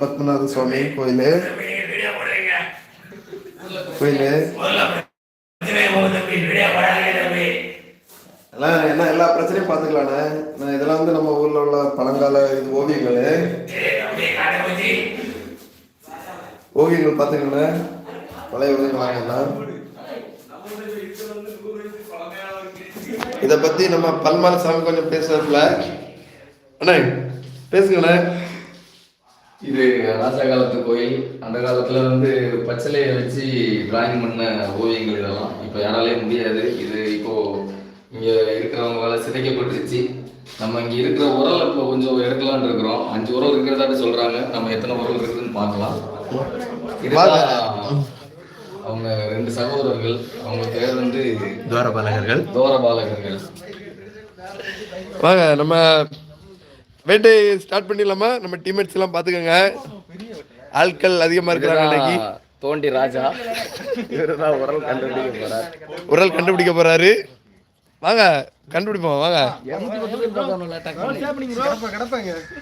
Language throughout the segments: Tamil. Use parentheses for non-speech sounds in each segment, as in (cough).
பத்மநாத சுவாமி கோயில். கோயில். என்ன எல்லா பிரச்சனையும் பார்த்துக்கலாண்ணே இதெல்லாம் வந்து நம்ம ஊர்ல உள்ள பழங்கால இது ஓவியங்கள். ஓவியங்கள் பார்த்துக்கண்ணே பழைய ஓவியங்களாங்க எல்லாம். இதை பத்தி நம்ம பல்மால சாமி கொஞ்சம் பேசுறதுல. அண்ணே பேசுங்கண்ணே இது ராஜா காலத்து கோயில். அந்த காலத்துல வந்து பச்சளையை வச்சு டிராயிங் பண்ண ஓவியங்கள் இதெல்லாம். இப்போ யாராலையும் முடியாது. இது இப்போ இங்க இருக்கிறவங்களால சிதைக்கப்பட்டுருச்சு. நம்ம இங்க இருக்கிற உரல் இப்போ கொஞ்சம் எடுக்கலாம்னு இருக்கிறோம். அஞ்சு உரல் இருக்கிறதாட்டு சொல்றாங்க. நம்ம எத்தனை உரல் இருக்குதுன்னு பார்க்கலாம். இதுதான் அவங்க ரெண்டு சகோதரர்கள். அவங்க பேர் வந்து துவாரபாலகர்கள். தோரபாலகர்கள் வாங்க நம்ம வேட்டை ஸ்டார்ட் பண்ணிடலாமா? நம்ம டீம்மேட்ஸ் எல்லாம் பார்த்துக்கோங்க. ஆட்கள் அதிகமாக இருக்கிறாங்க இன்னைக்கு. தோண்டி ராஜா. இவருதான் உரல் கண்டுபிடிக்க போறார். உரல் கண்டுபிடிக்க போறாரு. வாங்க கண்டுபிடிப்போம்? வாங்க.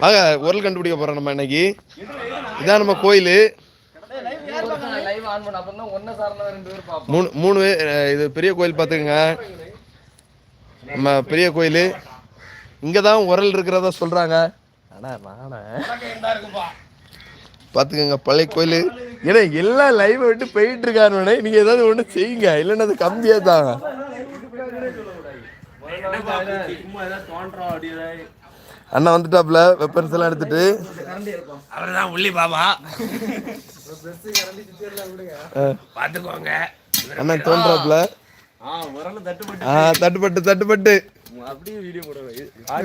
வாங்க உரல் கண்டுபிடிக்க போறோம் நம்ம இன்னைக்கு. இதான் நம்ம கோயில். லைவ் ஆன் பண்ண அப்புறம் தான் ஒன்ன சார்ந்த ரெண்டு பேர் பார்ப்போம் மூணு மூணு இது பெரிய கோயில் பார்த்துக்கோங்க. நம்ம பெரிய கோயில். இங்கே தான் உரல் இருக்கிறதா சொல்கிறாங்க ஆனால் நானே. பார்த்துக்கோங்க பழைய கோயில். ஏன்னா எல்லாம் லைவை விட்டு போயிட்டு இருக்காருனே நீங்கள் ஏதாவது ஒன்று செய்யுங்க. இல்லைன்னா அது கம்மியாக தான். அண்ணா வந்துட்டாப்ல வெப்பன்ஸ் எல்லாம் எடுத்துட்டு. அவர்தான் உள்ளி பாபா. பாத்துக்கோங்க. அண்ணா தோன்றாப்ல ஆ தட்டுப்பட்டு. பாபா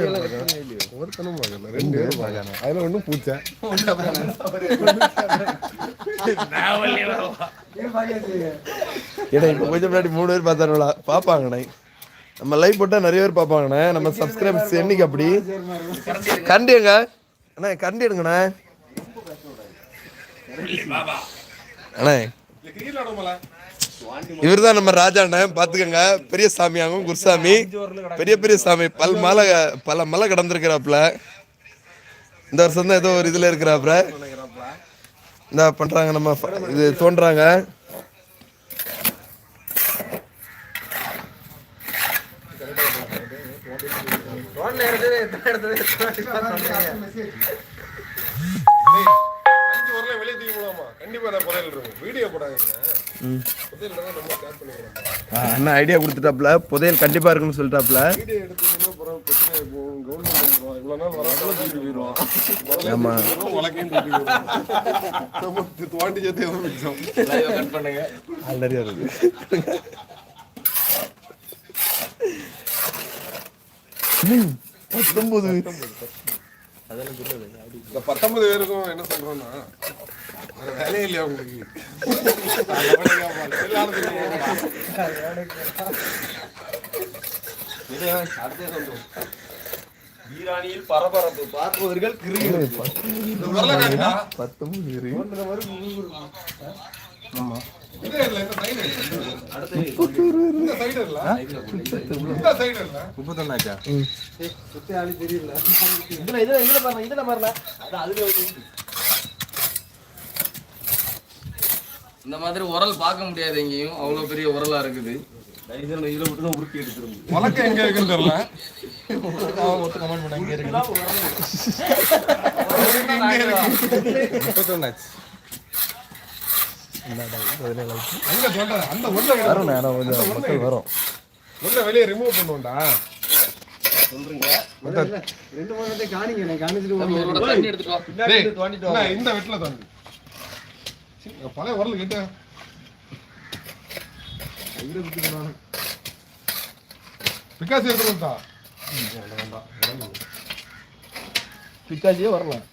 ஏடா இப்போ கொஞ்சம் முன்னாடி மூணு பேர் பார்த்தாருங்களா பார்ப்பாங்கண்ணே. நம்ம லைவ் போட்டால் நிறைய பேர் பார்ப்பாங்கண்ணே. நம்ம சப்ஸ்கிரைபர்ஸ் என்னைக்கு அப்படி. கரண்டி எங்க அண்ணா. கரண்டி எடுங்கண்ணே அண்ணே இவர் தான் நம்ம ராஜாண்டம் பார்த்துக்கோங்க. பெரிய சாமியாகவும் குருசாமி. பெரிய பெரிய சாமி. பல் மலை பல மலை கடந்திருக்கிறாப்புல. இந்த வருஷம் தான் ஏதோ ஒரு இதில் இருக்கிறாப்புல. இந்த பண்ணுறாங்க நம்ம இது தோன்றாங்க. அஞ்சு வரல வெளியே தூக்கி போடாமா கண்டிப்பா நான் புதையல் இருக்கும் வீடியோ ஆ, அண்ணா ஐடியா கொடுத்துட்டாப்ல. புதையல் கண்டிப்பா இருக்குன்னு சொல்லிட்டாப்ல. வீடியோ எடுத்தீங்கன்னா அப்புறம் பிரச்சனை போகும். கவர்மெண்ட் இவ்வளோ நாள் போயிடுவோம் ஆமா. நம்ம துவாண்டி சேர்த்து எதுவும் மிச்சம். லைவ் கட் பண்ணுங்க. ஆல்ரெடி இருக்கு. ம், பத்தொன்பது இந்த பத்தொன்பது பேருக்கும் என்ன சொல்றோம்னா வேற வேலையே இல்லையா உங்களுக்கு? ஈரானியில் பரபரப்பு. பார்ப்பவர்கள் காட்டுடா. பத்தொன்பது இரு. இதே இல்ல, இந்த side இல்ல. இந்த மாதிரி உரல் பார்க்க முடியாது எங்கேயும். அவ்வளவு பெரிய உரலா இருக்குது. வழக்கு எங்க இருக்குன்னு தெரியல சொல்றேன் அந்த உள்ள விடு. வரும் நேரம் கொஞ்சம் மக்கள் வரும். உள்ள வெளியே ரிமூவ் பண்ணுவோம்டா. இந்த வெட்டில தாண்டி. பழைய உரல் கிட்ட. பிகாசி எடுத்துட்டு வந்தா பிக்காசியே வரலாம்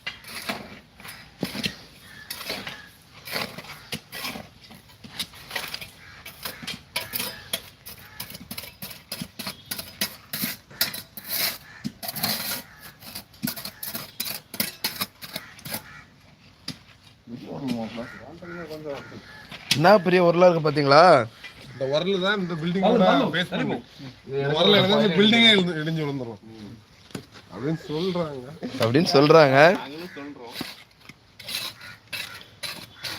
என்ன பெரிய உருளா இருக்கு பாத்தீங்களா? இந்த உரல் தான் இந்த பில்டிங்கோட பேஸ் பண்ணி இந்த உரல் இருந்தா இந்த பில்டிங்கே இடிஞ்சு விழுந்துரும். அப்படின்னு சொல்றாங்க. அப்படின்னு சொல்றாங்க.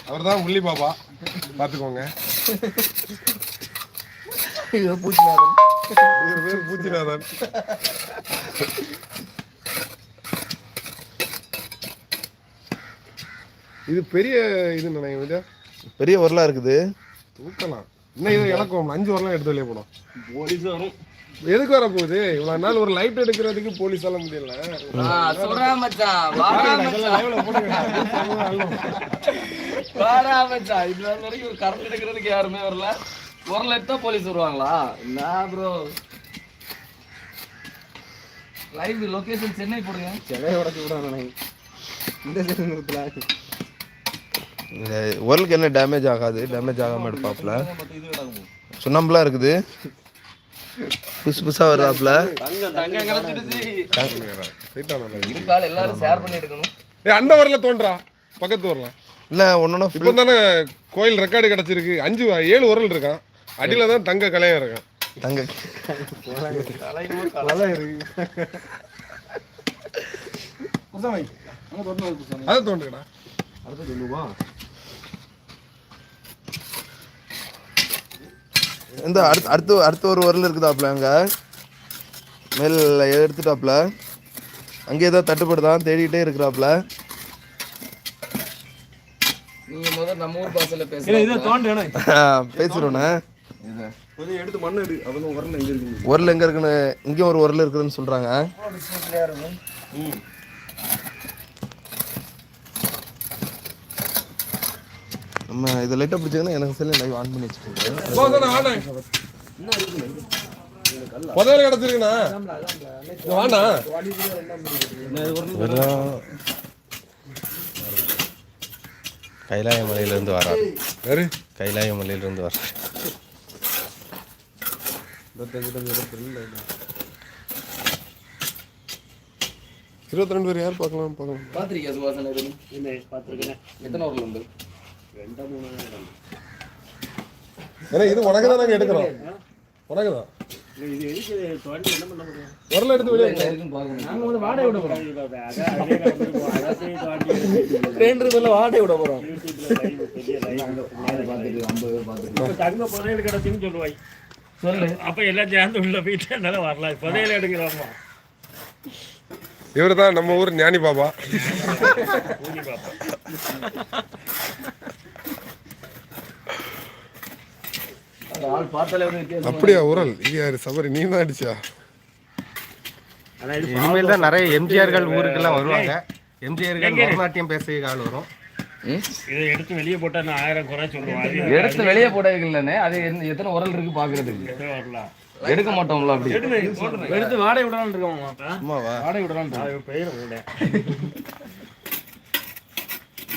அவர் தான் உள்ளி பாபா பார்த்துக்கோங்க இவர் பேர் பூச்சிநாதன். இது பெரிய இது நினைக்கிறேன் பெரிய உரலா இருக்குது. தூக்கலாம். இன்னும் இது இலக்கம் அஞ்சு வரலாம் எடுத்து வெளியே போடும் போலீஸ் வரும். எதுக்கு வர போகுது இவ்வளவு நாள் ஒரு லைட் எடுக்கிறதுக்கு போலீஸ் எல்லாம் முடியல சொல்றேன் மச்சான். வாடா மச்சான். லைவ்ல போடுங்க. வாடா மச்சான். இது வரைக்கும் ஒரு கரண்ட் எடுக்கிறதுக்கு யாருமே வரல. ஒரு எடுத்தா போலீஸ் வருவாங்களா? என்ன ப்ரோ லைவ் லொகேஷன் சென்னை போடுங்க. சிலையை உடச்சு விடாங்க இந்த நேரத்துல இந்த உரலுக்கு என்ன டேமேஜ் ஆகாது டேமேஜ் ஆகாம எடுப்பாப்ல சுண்ணாம்புலாம் இருக்குது. புதுசு புதுசா வருதாப்ல அந்த வரல தோன்றா. பக்கத்து வரலாம் இல்ல ஒன்னொன்னு இப்போ தானே கோயில் ரெக்கார்டு கிடைச்சிருக்கு. அஞ்சு ஏழு உரல் இருக்கான். அடியில தான் தங்க கலையம் இருக்கான். தங்க அதை தோண்டுக்கடா இந்த அடுத்து அடுத்து அடுத்த ஒரு உரல் இருக்குதாப்ல அங்க? மேல் எடுத்துட்டாப்ல அங்கே ஏதோ தட்டுப்படுதான் தேடிட்டே இருக்கிறாப்ல நீங்க முதல்ல நம்ம ஊர் பாசல பேசுறீங்க பேசிடுவோண்ணே. கொஞ்சம் எடுத்து மண்ணு எடு. அவங்க வரல எங்க இருக்கு உரல் எங்க இருக்குன்னு இங்கேயும் ஒரு உரல் இருக்குதுன்னு சொல்றாங்க. நம்ம இதை லைட்டாக பிடிச்சிங்கன்னா எனக்கு செல்லு லைவ் ஆன் பண்ணி வாண்ணே புதையல கிடைச்சிருக்குண்ணா. இங்க வாண்ணா கைலாய மலையிலிருந்து வரார். யாரு? கைலாய மலையிலிருந்து வரார். இருபத்தி ரெண்டு பேர் யார் பார்க்கலாம் பார்க்கலாம். பாத்திரிக்கா சுவாசனை எதுவும் எத்தனை ஊர்ல உண்டு ஏன்னா இது உனக்கு தான் நாங்கள் எடுக்கிறோம். உனக்கு தான் உரல எடுத்து வெளியே வாடகை விட போறோம். தங்க புதையல் கிடச்சுன்னு சொல்லுவாய். சொல்லு. அப்ப எல்லாம் சேர்ந்து உள்ள போயிட்டு என்னால வரலாம் புதையல் எடுக்கிறோமா இவர் தான் நம்ம ஊர் ஞானி பாபா. ஊதி பார்ப்போம் அந்த ஆள் பார்த்தாலே வந்து வித்தியாசம் அப்படியா உரல்? யாரு சபரி நீ தான் அடிச்சா? இனிமேல் தான் நிறைய எம்ஜிஆர்கள் ஊருக்கெல்லாம் வருவாங்க. எம்ஜிஆர்கள் பரதநாட்டியம் பேசுறதுக்கு ஆள் வரும். இதை எடுத்து வெளியே போட்டா நான் ஆயிரம் குறை சொல்லுவான். அது எடுத்து வெளியே போட்டதுக்கு அது என்ன- எத்தனை உரல் இருக்கு பாக்குறதுக்கு வரலாம் எடுக்க மாட்டோம்ல அப்படி. எடுத்து வாடகை விடலாம் இருக்கோம் சும்மாவா? வாடகை விடலாம் பெயர்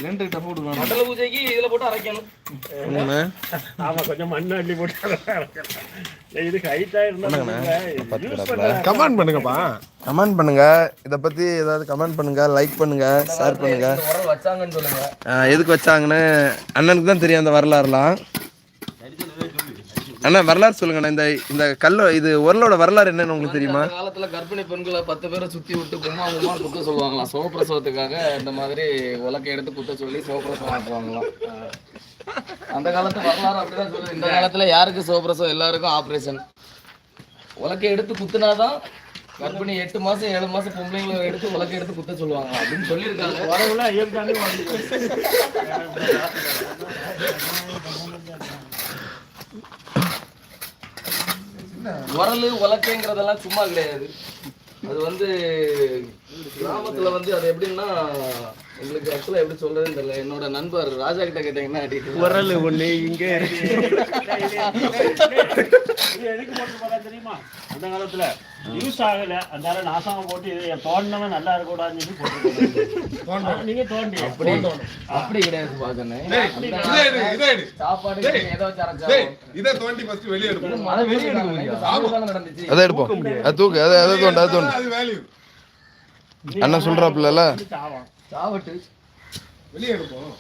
கூட ரெண்டு டப்பு விடுவாங்க மண்டல பூஜைக்கு இதுல போட்டு அரைக்கணும். ஆமா கொஞ்சம் மண் அள்ளி போட்டு இது ஹைட்டா இருந்தா கமெண்ட் பண்ணுங்கப்பா. கமெண்ட் பண்ணுங்க. இதை பத்தி ஏதாவது கமெண்ட் பண்ணுங்க லைக் பண்ணுங்க ஷேர் பண்ணுங்க. வச்சாங்கன்னு சொல்லுங்க. எதுக்கு வச்சாங்கன்னு? அண்ணனுக்கு தான் தெரியும் அந்த வரலாறுலாம். அண்ணா வரலாறு சொல்லுங்கண்ணா. இந்த இந்த கல்ல இது உரலோட வரலாறு என்னன்னு உங்களுக்கு தெரியுமா? அந்த காலத்துல கர்ப்பிணி பெண்களை பத்து பேரை சுத்தி விட்டு கும்மா கும்மா குத்த சொல்லுவாங்களாம். சிவப்பிரசவத்துக்காக இந்த மாதிரி உலக்கை எடுத்து குத்த சொல்லி சிவப்பிரசவம் ஆக்குவாங்களாம் அந்த காலத்து வரலாறு அப்படிதான் சொல்லுது. இந்த காலத்துல யாருக்கு சிவப்பிரசவம்? எல்லாருக்கும் ஆபரேஷன். உலக்கை எடுத்து குத்துனாதான் கர்ப்பிணி எட்டு மாசம் ஏழு மாசம் பொம்பளைங்களை எடுத்து உலக்கை எடுத்து குத்த சொல்லுவாங்க அப்படின்னு சொல்லியிருக்காங்க. உரலு உலக்கைங்கிறதெல்லாம் சும்மா கிடையாது. அது வந்து கிராமத்துல வந்து அது எப்படின்னா உங்களுக்கு ஆக்சுவலா எப்படி சொல்றதுன்னு தெரியல. என்னோட நண்பர் ராஜா கிட்ட கேட்டீங்கன்னா அடிட்டு உரல் ஒண்ணு இங்க இது எதுக்கு போட்டு தெரியுமா? அந்த காலத்துல யூஸ் ஆகல. அதனால நாசமா போட்டு இது தோண்டினவன் நல்லா இருக்கக்கூடாதுன்னு சொல்லி போட்டு நீங்க தோண்டி. அப்படி அப்படி கிடையாது எடு. சாப்பாடு ஏதோ இதை தோண்டி ஃபர்ஸ்ட் வெளியே எடுப்போம். அதை வெளியே எடுக்கணும் நடந்துச்சு. அதை எடுப்போம். அது தூக்கு அதை அதை தோண்டு அதை தோண்டு அது வேல்யூ அண்ணன் சொல்றாப்புல சாவான் சாவட்டு வெளியே எடுப்போம்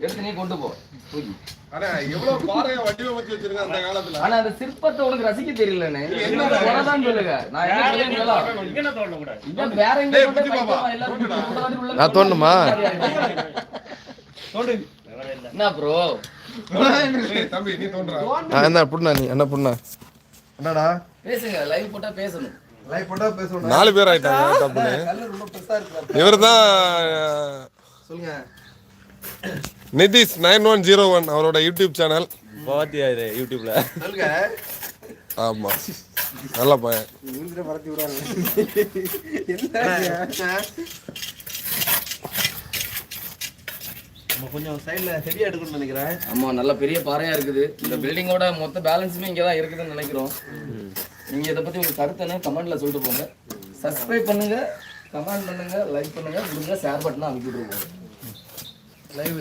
எடுத்து கொண்டு போ. ஆனா எவ்வளவு பாறையை வடிவமைச்சு வச்சிருக்காங்க அந்த காலத்துல? ஆனா அந்த சிற்பத்தை உனக்கு ரசிக்க தெரியலன்னு தான் சொல்லுங்க. நான் என்ன வேற எங்க நான் இல்ல. என்ன ப்ரோ ஏய், தம்பி நீ தோன்றா ஆ என்ன புண்ணா நீ? என்ன புண்ணா? என்னடா? பேசுங்க லைவ் போட்டா பேசணும் லைவ் போட்டா பேசணும். நாலு பேர் ஆயிட்டாங்க இருக்கு இவர் தான் சொல்லுங்க. Nitish nine one zero one அவரோட யூடியூப் சேனல். பாத்தியா இது யூடியூப்ல? சொல்லுங்க. ஆமா. நல்ல பையன். நம்ம கொஞ்சம் சைடுல ஹெவியா எடுக்கணும்னு நினைக்கிறேன். ஆமா நல்ல பெரிய பாறையா இருக்குது. இந்த பில்டிங்கோட மொத்த பேலன்ஸுமே இங்க தான் இருக்குதுன்னு நினைக்கிறோம். நீங்க இதை பத்தி உங்க கருத்து என்ன? கமெண்ட்ல சொல்லிட்டு போங்க. சப்ஸ்கிரைப் பண்ணுங்க கமெண்ட் பண்ணுங்க லைக் பண்ணுங்க முடிஞ்சா ஷேர் பட்டனை அனுப்பி விட்டுருவோம் லைவ்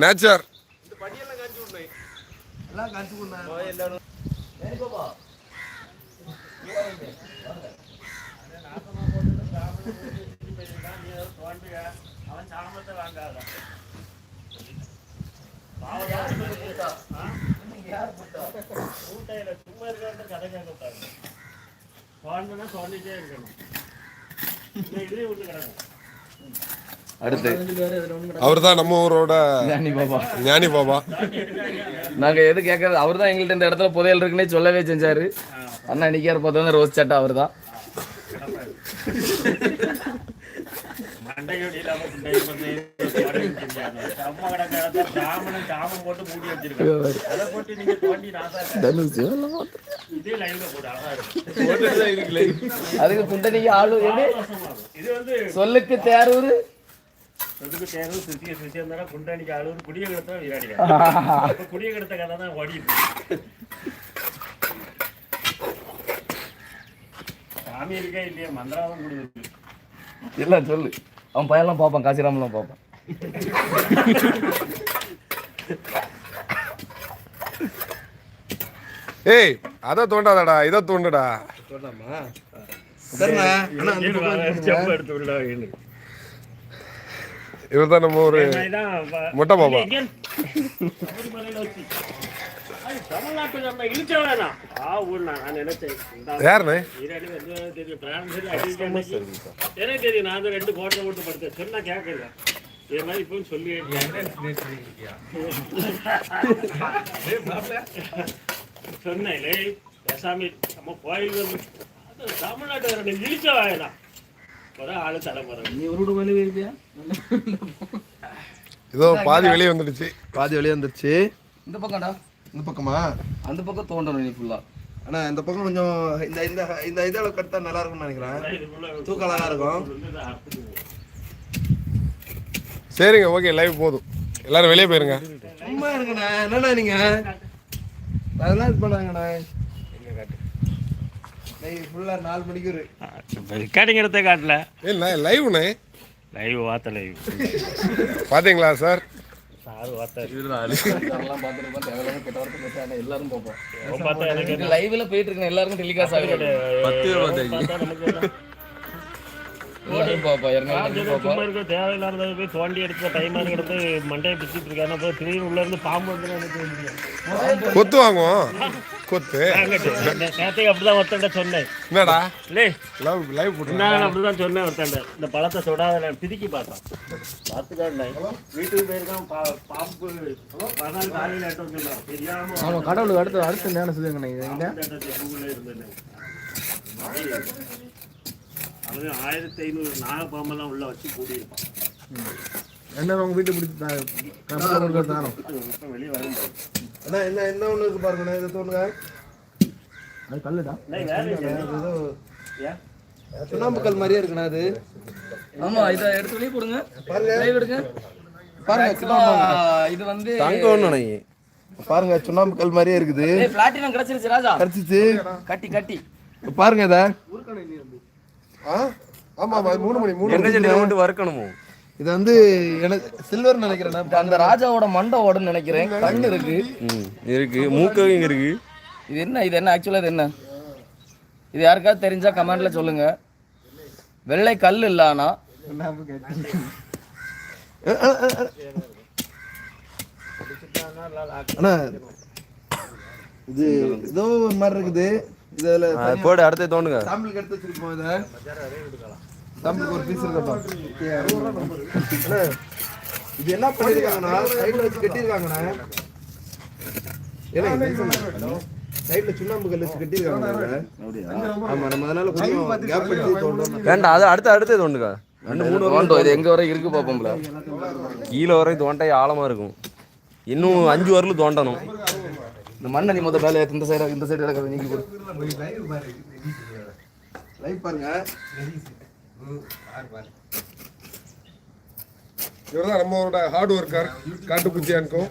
நேச்சர் எல்லாம் காமிச்சு கொடுங்க அவன் சாமத்தை வாங்காத கூட்டையில சும்மா இருக்கிறத கதை கேட்கக்கூடாது தோண்டனா தோண்டிட்டே இருக்கணும் இந்த இதுலயே விட்டு கிடக்கும் அடுத்து. அவர் தான் நம்ம ஊரோட ஞானி பாபா. ஞானி பாபா. நாங்க எது கேட்கறது அவர் தான் எங்கள்கிட்ட இந்த இடத்துல புதையல் இருக்குன்னே சொல்லவே செஞ்சாரு. அண்ணா நிக்கார் பார்த்தா ரோஸ் சட்டை அவர் தான் இல்லாம அம்மா சாமனும் சாமம் போட்டு மூடி வச்சிருக்காங்க அதை போட்டு நீங்க தோண்டி நாசா இதே லைன்ல போடு அழகா இருக்கும் அதுக்கு குண்டனிக்கு ஆளு. இது வந்து சொல்லுக்கு தேரூர். சொதுக்கு தேர்வு சுத்திய சுத்தி இருந்தா குண்டாணிக்கு அழுவது குடிய கிடத்த விளையாடிக்க குடிய கிடத்த கதை தான் ஓடிட்டு சாமி இருக்கா இல்லையா? மந்திராவும் கொடுக்குது இல்ல சொல்லு. அவன் பையன்லாம் பார்ப்பான் காசிராமலாம் பார்ப்பான். ஏய் அதை தோண்டாதடா இதை தோண்டுடா. இவர் தான் நம்ம ஒரு மொட்டை பாபா. தமிழ்நாட்டுல நம்ம இழுக்க வேணாம் ஆ ஊர் நான் நான் நினைச்சேன். யாருண்ணே தெரியும். பிரான்ஸ் அடிக்க எனக்கு தெரியும் நான் ரெண்டு கோட்டை போட்டு படுத்தேன். சொன்னா கேட்கல. இதே மாதிரி இப்போ சொல்லி சொன்னேன் பேசாமி நம்ம கோயில் தமிழ்நாட்டு ரெண்டு இழுக்க வேணாம் ஒரு ஆளு தலைமுறை நீ ஒரு வீடு மேலே இருப்பியா இதோ பாதி வெளியே வந்துடுச்சு. பாதி வெளியே வந்துருச்சு இந்த பக்கம்டா. இந்த பக்கமா? அந்த பக்கம் தோண்டணும் நீ ஃபுல்லா அண்ணா இந்த பக்கம் கொஞ்சம் இந்த இந்த இந்த இதில் கட்டா நல்லா இருக்கும்னு நினைக்கிறேன். தூக்கம் அழகா இருக்கும். சரிங்க ஓகே லைவ் போதும். எல்லாரும் வெளியே போயிருங்க. சும்மா இருக்குண்ணா என்னண்ணா நீங்க? அதெல்லாம் இது பண்ணாங்கண்ணா. ஃபுல்லா நாலு மணிக்கு ஒரு ரெக்கார்டிங் எடுத்த காட்டல. இல்லை லைவ்ண்ணே லைவ் வாத்த லைவ் பாத்தீங்களா சார் சாரு வார்த்தை எல்லாரும் பார்ப்போம். எனக்கு லைவ்ல போயிட்டு இருக்கு எல்லாருக்கும் டெலிகாஸ்ட் ஆகுது பத்து பேர் தேவையில்லாத போய் தோண்டி எடுத்த டைம் எடுத்து மண்டையை பிடிச்சிட்டு இருக்காங்க. அப்புறம் திடீர்னு உள்ள இருந்து பாம்பு வந்து கொத்து வாங்குவோம். கொத்து. நேரத்துக்கு அப்படிதான் ஒருத்தண்ட சொன்னேன். என்னடா? லே லைவ் லைவ் போட்டு நான் அப்படிதான் சொன்னேன் ஒருத்தண்ட இந்த பழத்தை சுடாத பிதுக்கி பார்த்தான். பார்த்துக்காண்டா வீட்டுக்கு போயிருக்கான் பா- பாம்பு. பதினாலு காலையில் எட்டு வந்து தெரியாம ஆமா கடவுளுக்கு அடுத்து அடுத்து ஞானம் சொல்லுங்க அது ஆயிரத்தி ஐநூறு நாகப்பாம்பெல்லாம் உள்ள வச்சு கூட்டியிருப்பான். என்ன உங்க வீட்டு பிடிச்சி தாரம் அண்ணா என்ன என்ன ஒன்று இருக்கு பாருங்கண்ணா இதை தோணுங்க அது கல்லுடா. ஏதோ? சுண்ணாம்பு கல் மாதிரியே இருக்குண்ணா அது. ஆமா இதை எடுத்து வெளியே போடுங்க. பாருங்க. எடுங்க. பாருங்க இது வந்து பாருங்க சுண்ணாம்பு கல் மாதிரியே இருக்குது. பிளாட்டினம் கிடைச்சிருச்சு ராஜா. கிடைச்சிச்சு. கட்டி கட்டி. பாருங்க இத. ஆ? ஆமா ஆமா மூணு மணி மூணு என்ன மணி வறுக்கணுமோ? இது வந்து எனக்கு சில்வர் நினைக்கிறேன். அந்த ராஜாவோட மண்டை ஓடுன்னு நினைக்கிறேன். கண்ணு இருக்கு. இருக்கு. மூக்கு இங்க இருக்கு. இது என்ன? இது என்ன? ஆக்சுவலா இது என்ன? இது யாருக்காவது தெரிஞ்சா கமெண்ட்ல சொல்லுங்க. வெள்ளை கல் இல்ல ஆனா அண்ணா இது ஏதோ ஒரு மாதிரி இருக்குது. இதுல போடு அடுத்து தோண்டுங்க. சாம்பிளுக்கு எடுத்து வச்சிருப்போம் இதை. சாம்பிளுக்கு ஒரு பீஸ் இருக்கட்டும் இது என்ன பண்ணிருக்காங்கன்னா சைடுல வச்சு தோண்டணும் வேண்டாம் அது அடுத்து அடுத்து தோண்டுங்க ரெண்டு மூணு தோண்டும் இது எங்க வரை இருக்கு பாப்போம்ல கீழே வரைக்கும் தோண்டை ஆழமா இருக்கும். இன்னும் அஞ்சு வரலும் தோண்டணும். இந்த மண்ணை நீ முதல் மேலே இந்த சைடு இந்த சைடு இருக்கிறத நீக்கி போடு லைவ் பாருங்க. இவர் தான் நம்மளோட ஹார்ட் ஒர்க்கர் காட்டுப்பூச்சியானுக்கும்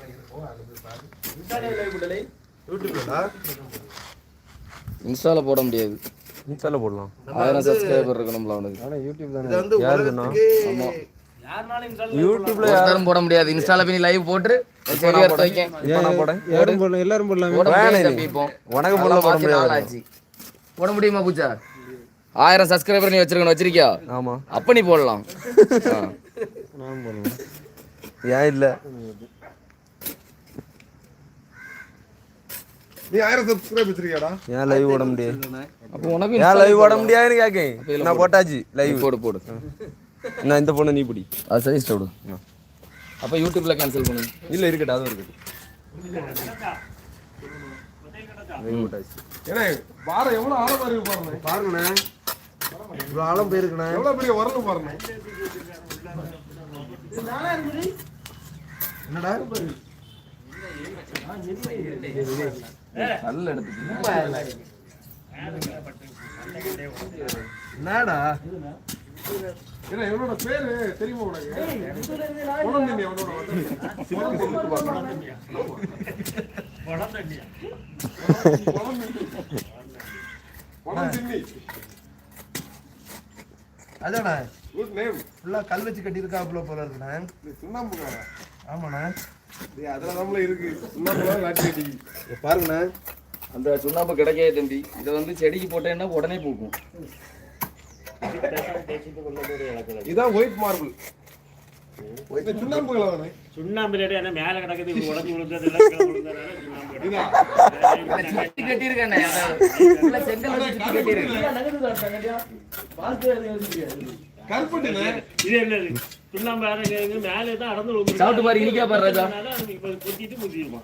இன்ஸ்டால போட முடியாது. இன்ஸ்டால போடலாம். ஆயிரம் சப்ஸ்கிரைபர் இருக்கணும்ல அவனுக்கு. ஆனா யூடியூப் இது வந்து யாருக்குண்ணா? உலகத்துக்கே யூடியூப்ல ஒருத்தரும் போட முடியாது. இன்ஸ்டால போய் லைவ் போட்டு எல்லாரும் போடலாம். உனக்கு போட முடியுமா பூச்சா ஆயிரம் சப்ஸ்கிரைபர் நீ வச்சிருக்கணும் வச்சிருக்கியா? ஆமா. அப்ப நீ போடலாம். (laughs) ஏன் இல்ல? நீ ஆயிரம் சப்ஸ்கிரைப் வச்சிருக்கியாடா? ஏன் லைவ் போட முடியாது அப்போ உனக்கு ஏன் லைவ் போட முடியாதுன்னு கேக்கேன். நான் போட்டாச்சு லைவ் போடு போடு. நான் இந்த பொண்ணு நீ பிடி. அது சரி விடு. அப்ப யூடியூப்ல கேன்சல் பண்ணு. இல்ல இருக்கட்டும் அதுவும் இருக்கட்டும். லைவ் போட்டாச்சு ஏன்னா பாறை எவ்வளவு ஆழமா இருக்கு பாருங்க பாருங்கண்ணே இவ்வளவு ஆழம் போயிருக்குண்ணே. எவ்வளவு பெரிய வரணும் பாருங்க என்னடா? நல்ல எடுத்து என்னடா? ஏன்னா இவனோட பேரு தெரியுமா உனக்கு? தண்ணி அவனோட வந்து. அதாண்ணே குட் நேம் ஃபுல்லா கல் வச்சு கட்டியிருக்காப்புல போல இருக்குண்ணே. சுண்ணாம்புக்காரா ஆமாண்ணே. டேய், அதுல நம்மள இருக்கு. சுண்ணாம்புலாம் லாட்டி கட்டி பாருங்கண்ணே. அந்த சுண்ணாம்பு கிடைக்காது தம்பி. இதை வந்து செடிக்கு போட்டேன்னா உடனே பூக்கும். இதான் ஒயிட் மார்பிள் சுண்ணாம்பு கலவானே சுண்ணாம்பு ரேட்டு என்ன மேல கிடக்குது உடஞ்சி விழுந்தது. சாப்பிட்டு பாரு, இனிக்கா பாரு ராஜா. குத்திட்டு முத்திருமா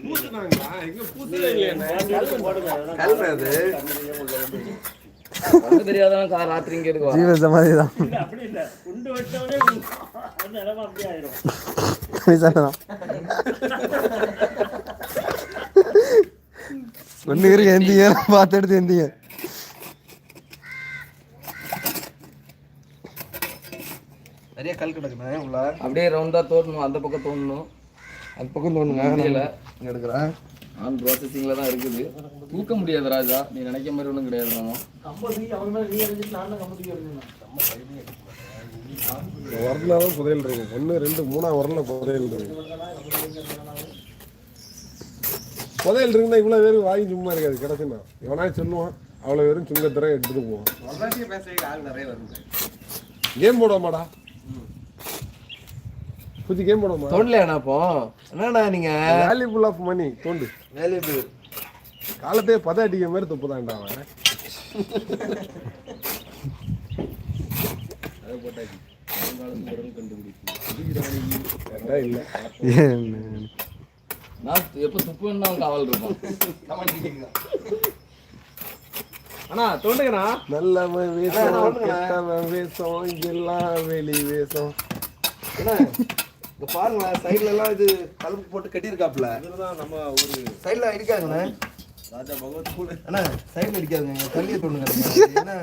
பூசுனாங்களா எங்க பூசவே ஜீவ சமாதி தான் அந்த ஒண்ணு இருக்கு எந்திங்க. பார்த்து எடுத்து எந்திங்க. நிறைய கல் கிடக்குண்ணே உள்ள அப்படியே ரவுண்டா தோண்டணும் அந்த பக்கம் தோண்டணும் அது பக்கம் தோணுங்க. எடுக்கிறேன். ஆன் ப்ராசஸிங்ல தான் இருக்குது. தூக்க முடியாது ராஜா. நீ நினைக்க மாதிரி ஒன்றும் கிடையாது மாமா. வரலாலும் புதையல் இருக்கு. ஒன்று ரெண்டு மூணா வரல புதையல் இருக்கு. புதையல் இருக்குன்னா இவ்வளோ பேரும் வாங்கி சும்மா இருக்காது. கிடச்சுன்னா எவனா சொல்லுவான் அவ்வளோ பேரும் சுங்கத்தர எடுத்துட்டு போவான். கேம் போடுவாமாடா? புத்தி கேம் போடுவாமா? தோண்டலையாண்ணா அப்போ? என்னண்ணா நீங்க? வேல்யூபுல் ஆஃப் மணி தோண்டு. வேல்யூபிள் காலத்தையே பத அடிக்கிற மாதிரி துப்புதான்டா அவன். இல்ல. நான் எப்போ துப்புன்னா அவன் காவல் இருப்பான் அண்ணா தோண்டுங்கண்ணா. நல்லவன் வேஷம் வேஷம் எல்லாம் வெளி வேஷம் என்ன இங்க பாருங்களேன் சைடுல எல்லாம் இது கலப்பு போட்டு கட்டியிருக்காப்புல. நம்ம ஒரு சைடுல அடிக்காதுண்ணே அண்ணா சைடுல அடிக்காதுங்க இங்க தள்ளியே தோணுங்க (laughs) ஏன்னா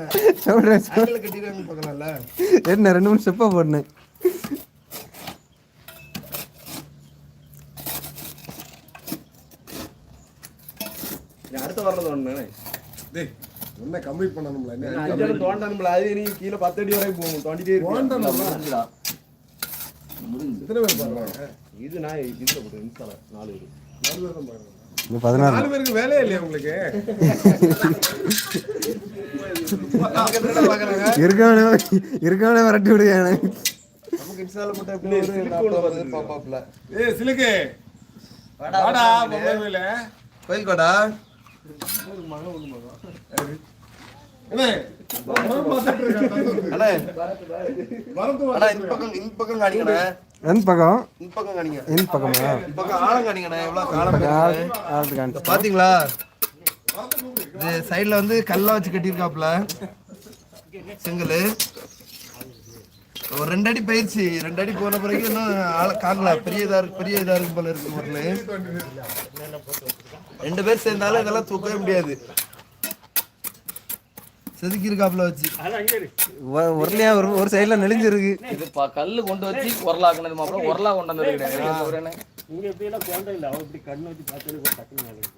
சைடுல கட்டிருக்காங்கன்னு பார்க்கலாம்ல. என்ன ரெண்டு மூணு ஸ்டெப்பா போடனேன் இது அடுத்த வரல தோணுண்ணே டேய் என்ன கம்ப்ளீட் பண்ணணும்ல என்ன தோண்டணும்ல அது நீ கீழே பத்து அடி வரைக்கும் போகும் தோண்டிட்டே இருக்கும் தோண்டணும்ல எத்தனை பேர் பாருவாங்க இது நான் இதுல போட்டு இன்ஸ்டால நாலு பேர். நாலு பேர் தான் நாலு பேருக்கு வேலையே இல்லையா உங்களுக்கு? இருக்கவனே இருக்கவனே விரட்டி விடுங்க நமக்கு இன்ஸ்டால போட்டா எப்படி பாப்பாப்ல ஏய் சிலுக்கு. வாடா கோயில. கோயில் கோடா என்ன அண்ணா அண்ணா பாத்தீங்களா? இது சைடுல வந்து கல்லா வச்சு கட்டியிருக்காப்ல செங்கல். ஒரு ரெண்டு அடி பயிற்சி. ரெண்டு அடி போன பிறகு இன்னும் ஆள காணல. பெரிய இதா இருக்கு பெரிய இதா இருக்கு போல இருக்கு ரெண்டு பேர் சேர்ந்தாலும் இதெல்லாம் தூக்கவே முடியாது. செதுக்கி இருக்காப்ல வச்சு உருளையா ஒரு ஒரு சைடுல நெளிஞ்சிருக்கு. இது ப- கல்லு கொண்டு வச்சு உரலாக்குனது மாப்பிள. உரலா கொண்டு வந்தது கிடையாது? இங்க இப்படி எல்லாம் குழந்தை இல்லை. அவன் இப்படி கண்ணு வச்சு பார்த்தாலே ஒரு டக்குனு போயிடக்கூடாது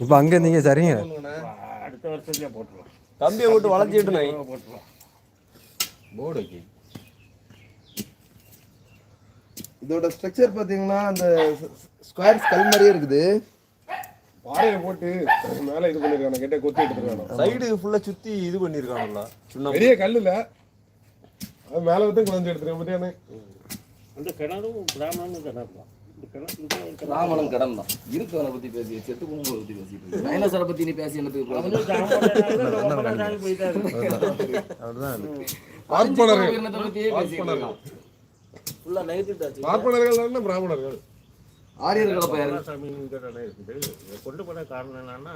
இப்போ அங்க இருந்தீங்க சரிங்க. அடுத்த வருஷத்துலேயே போட்டுருவோம். கம்பியை போட்டு வளைச்சிட்டு நாய் போர்டு வைக்கி இதோட ஸ்ட்ரக்சர் பாத்தீங்கன்னா அந்த ஸ்கொயர் ஸ்கல் மாதிரியே இருக்குது. பாறையை போட்டு மேல இது பண்ணிருக்கானு கேட்ட கொத்தி எடுத்துருக்கானு சைடு ஃபுல்லா சுத்தி இது பண்ணிருக்கானுல்ல சுண்ணாம்பு. பெரிய கல்லு இல்ல அது மேல வந்து குழந்தை எடுத்துருக்க பத்தியானே அந்த கிணறும் கிணறு ராமனும் கடன் தான். இருக்கவனை பத்தி பேசி செத்து போகும்போது பத்தி பேசிட்டு. டைனோசரை பத்தி நீ பேசி என்னத்துக்கு. பார்ப்பனர்கள். பிராமணர்கள். ஆரியர்கள் கொண்டு போன காரணம் என்னன்னா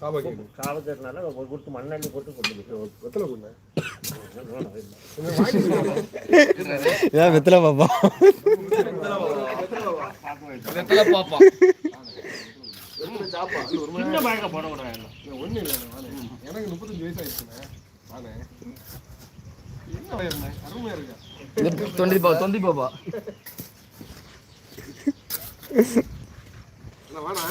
சாபக்கி காலத்தினால கொடுத்து மண்ணெண்ணி போட்டு போயிட்டு வெத்தலை கொண்டு ஏன் வெத்தலை பாப்பா? வெத்தலை பாப்பான் சின்ன பழக்கம் போட ஒண்ணு இல்லை எனக்கு முப்பத்தஞ்சு வயசு ஆயிடுச்சுண்ணே நானே. தொண்டி தொண்டி பாப்பா. என்ன வேணா.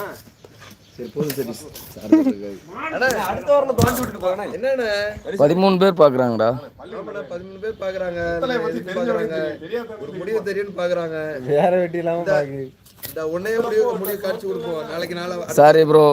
பதிமூணு பேர் பாக்குறாங்கடா. பதிமூணு பேர் பாக்குறாங்க. ஒரு முடிவு தெரியும்னு பாக்குறாங்க. வேற வெட்டி இல்லாம உன்னையே முடிவு முடிவு காட்சி கொடுப்போம். நாளைக்கு நாளை சாரி ப்ரோ